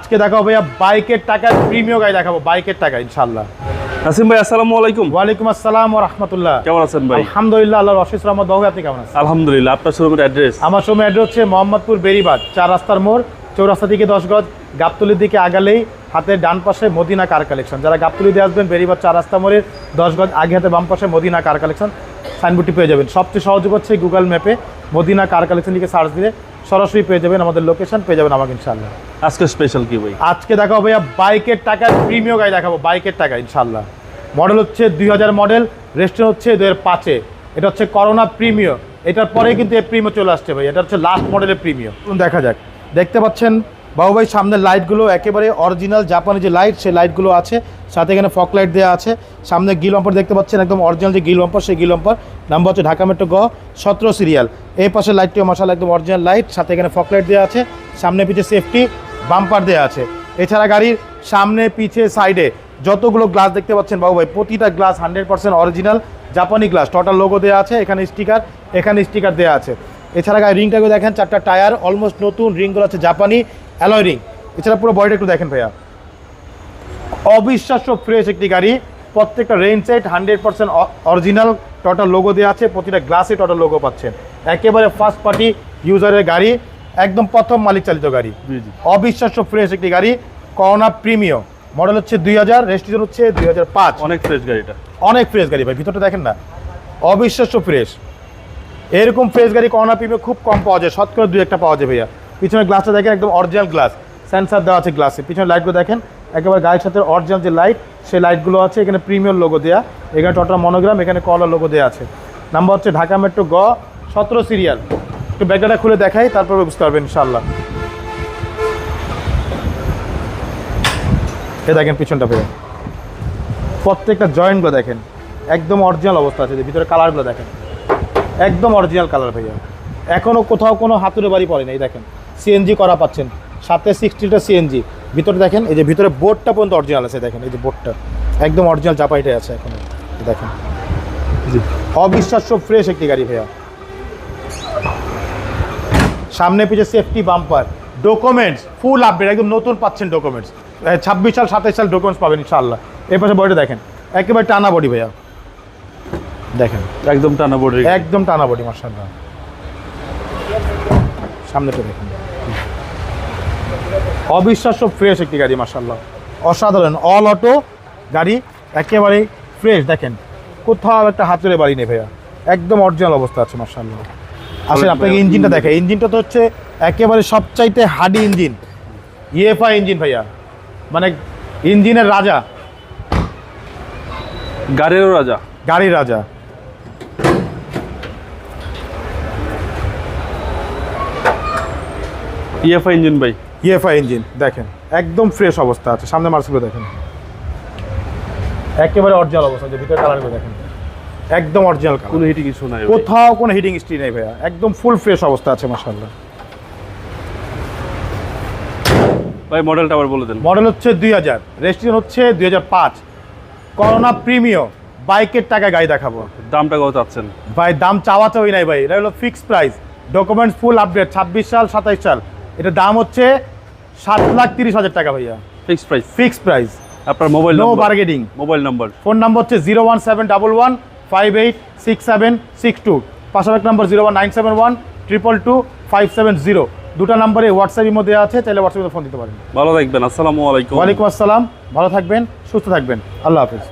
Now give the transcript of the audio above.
আজকে দেখাবো ভাইয়া বাইকের টাকায় প্রিমিয় গাড়ি দেখাবো বাইকের টাকা ইনশাল্লাহ নাসিম ভাই আসসালামু আলাইকুম। ওয়ালাইকুম আসসালাম ও রহমতুল্লাহ। কেমন আছেন ভাই? আলহামদুলিল্লাহ আল্লাহর অশেষ রহমত। বাবু আপনি কেমন আছেন? আলহামদুলিল্লাহ আপনার শোরুমের অ্যাড্রেস? আমার সময় অ্যাড্রেস হচ্ছে মোহাম্মদপুর বেরিবাদ চার রাস্তার মোড় চৌরাস্তা থেকে দশ গজ গাবতলির দিকে আগালেই হাতের ডান পাশে মদিনা কার কালেকশন। যারা গাবতলি দিয়ে আসবেন বেরিবাদ চার রাস্তা মোড়ের দশ গজ আগে হাতে বাম পাশে মদিনা কার কালেকশন। সাইনবোর্ডটি পেয়ে যাবেন। সবচেয়ে সহযোগ হচ্ছে গুগল ম্যাপে মদিনা কার কালেকশন লিখে সার্চ দিলে সরাসরি পেয়ে যাবেন আমাদের লোকেশন পেয়ে যাবেন আমাকে ইনশাল্লাহ আজকে স্পেশাল কি ভাই আজকে দেখাবো ভাইয়া বাইকের টাকায় প্রিমিয় গাড়ি দেখাবো বাইকের টাকা ইনশাল্লাহ মডেল হচ্ছে দুই হাজার মডেল রেস্টুরেন্ট হচ্ছে হাজার পাঁচে। এটা হচ্ছে করোনা প্রিমিয় এটার পরে কিন্তু এই প্রিমিয় চলে আসছে ভাই এটা হচ্ছে লাস্ট মডেলের প্রিমিয় দেখা যাক। দেখতে পাচ্ছেন বাবু সামনের লাইটগুলো একেবারে অরিজিনাল জাপানি যে লাইট সেই লাইটগুলো আছে। সাথে এখানে ফক লাইট দেওয়া আছে। সামনে গিল অম্পার দেখতে পাচ্ছেন, একদম অরিজিনাল যে গিল অম্পার সেই গিল অম্পার নাম্বার হচ্ছে ঢাকা মেট্রো গ সতেরো সিরিয়াল এই পাশে লাইটটিও মশালা একদম অরিজিনাল লাইট সাথে এখানে ফক লাইট দেওয়া আছে। সামনে পিছিয়ে সেফটি বাম্পার দেওয়া আছে। এছাড়া গাড়ির সামনে, পিছে সাইডে যতগুলো গ্লাস দেখতে পাচ্ছেন বাবু ভাই প্রতিটা গ্লাস হান্ড্রেড পার্সেন্ট অরিজিনাল জাপানি গ্লাস টোটাল লোগো দেওয়া আছে, এখানে স্টিকার এখানে স্টিকার দেওয়া আছে। এছাড়া গাড়ি রিংটাকে দেখেন, চারটা টায়ার অলমোস্ট নতুন রিংগুলো আছে জাপানি অ্যালয় রিং এছাড়া পুরো বডিটা একটু দেখেন ভাইয়া। অবিশ্বাস্য ফ্রেশ একটি গাড়ি। প্রত্যেকটা range set hundred percent original total logo দেওয়া আছে। প্রতিটা গ্লাসে টোটাল লোগো পাচ্ছেন। একেবারে ফার্স্ট পার্টি ইউজারের গাড়ি। একদম প্রথম মালিক চালিত গাড়ি অবিশ্বাস্য ফ্রেশ একটি গাড়ি। করোনা প্রিমিয় মডেল হচ্ছে দুই হাজার রেজিস্ট্রেশন হচ্ছে দুই হাজার পাঁচ। অনেক ফ্রেশ গাড়িটা। অনেক ফ্রেশ গাড়ি ভাই ভিতরটা দেখেন না। অবিশ্বাস্য ফ্রেশ এরকম ফ্রেশ গাড়ি করোনা প্রিমিয় খুব কম পাওয়া যায়। শতকরা দুই একটা পাওয়া যায় ভাইয়া। পিছনের গ্লাসটা দেখেন, একদম অরিজিনাল গ্লাস সেন্সার দেওয়া আছে গ্লাসে পিছনের লাইটগুলো দেখেন, একেবারে গাড়ির সাথে অরিজিনাল যে লাইট সেই লাইটগুলো আছে, এখানে প্রিমিয়ার লোগো দেওয়া এখানে টোটাল মনোগ্রাম এখানে কলার লোগো দেওয়া আছে। নাম্বার হচ্ছে ঢাকা মেট্রো গ সতেরো সিরিয়াল একটু ব্যাগটা খুলে দেখাই, তারপরে বুঝতে পারবেন ইনশাল্লাহ এ দেখেন পিছনটা পেয়ে প্রত্যেকটা জয়েন্টগুলো দেখেন, একদম অরিজিনাল অবস্থা আছে। ভিতরে কালারগুলো দেখেন। একদম অরিজিনাল কালার ভাইয়া। এখনও কোথাও কোনো হাতুড়ে বাড়ি পড়ে নাই, দেখেন। সিএনজি করা পাচ্ছেন। সাথে সিক্সটিটা সিএনজি ভিতরে দেখেন এই যে ভিতরে বোর্ডটা পর্যন্ত অরিজিনাল আছে দেখেন এই যে বোর্ডটা একদম অরিজিনাল চাপাইটাই আছে এখন দেখেন। অবিশ্বাস্য ফ্রেশ একটি গাড়ি ভাইয়া। সামনে পিছে safety bumper documents full update একদম নতুন পাচ্ছেন ডকুমেন্টস ছাব্বিশ সাল সাতাইশ সাল ডকুমেন্টস পাবেন ইনশাল্লাহ এই পাশে বডিটা দেখেন একেবারে টানা বডি ভাইয়া। দেখেন। একদম টানা বডি একদম টানা বডি মার্শাল্লাহ সামনেটা দেখেন। অবিশ্বাস্য ফ্রেশ একটি গাড়ি মার্শাল্লাহ অসাধারণ অল অটো গাড়ি একেবারে ফ্রেশ দেখেন কোথাও একটা হাতুড়ে বাড়ি নেই ভাইয়া। একদম অরিজিনাল অবস্থা আছে মার্শাল্লাহ আসলে আপনাকে ইঞ্জিনটা দেখে ইঞ্জিনটা তো হচ্ছে একেবারে সবচাইতে হার্ডি ইঞ্জিন। ইএফআই ইঞ্জিন ভাইয়া। মানে ইঞ্জিনের রাজা। গাড়িরও রাজা। গাড়ির রাজা। ইএফআই ইঞ্জিন ভাই। ইএফআই ইঞ্জিন দেখেন একদম ফ্রেশ অবস্থা আছে। সামনে মার্সগুলো দেখেন। একেবারে অরিজিনাল অবস্থা আছে ভিতরে কালারগুলো দেখেন। একদম অরিজিনাল কোনো হিটিং ইস্যু নাই কোথাও কোনো হিটিং স্ট্রি নেই ভাইয়া। একদম ফুল ফ্রেশ অবস্থা আছে মাসাল্লাহ ভাই মডেলটা আবার বলে দেন। মডেল হচ্ছে দুই হাজার। রেজিস্ট্রেশন হচ্ছে দুই হাজার পাঁচ। করোনা প্রিমিয় বাইকের টাকা গাড়ি দেখাবো। দামটা কত চাচ্ছেন? ভাই দাম চাওয়া চাওয়াই নাই ভাই। এটা হলো fixed price documents full update ছাব্বিশ সাল সাতাইশ সাল। এটা দাম হচ্ছে সাত লাখ তিরিশ হাজার টাকা ভাইয়া। ফিক্সড প্রাইস ফিক্সড প্রাইস আপনার mobile no bargaining mobile number phone number হচ্ছে zero one seven double one five eight six seven six two পাশাপাশি number zero one nine seven one triple two five seven zero দুটো নাম্বারে হোয়াটসঅ্যাপের মধ্যে আছে চাইলে হোয়াটসঅ্যাপে ফোন দিতে পারেন। ভালো থাকবেন আসসালামু আলাইকুম। ওয়ালাইকুম আসসালাম ভালো থাকবেন সুস্থ থাকবেন। আল্লাহ হাফিজ।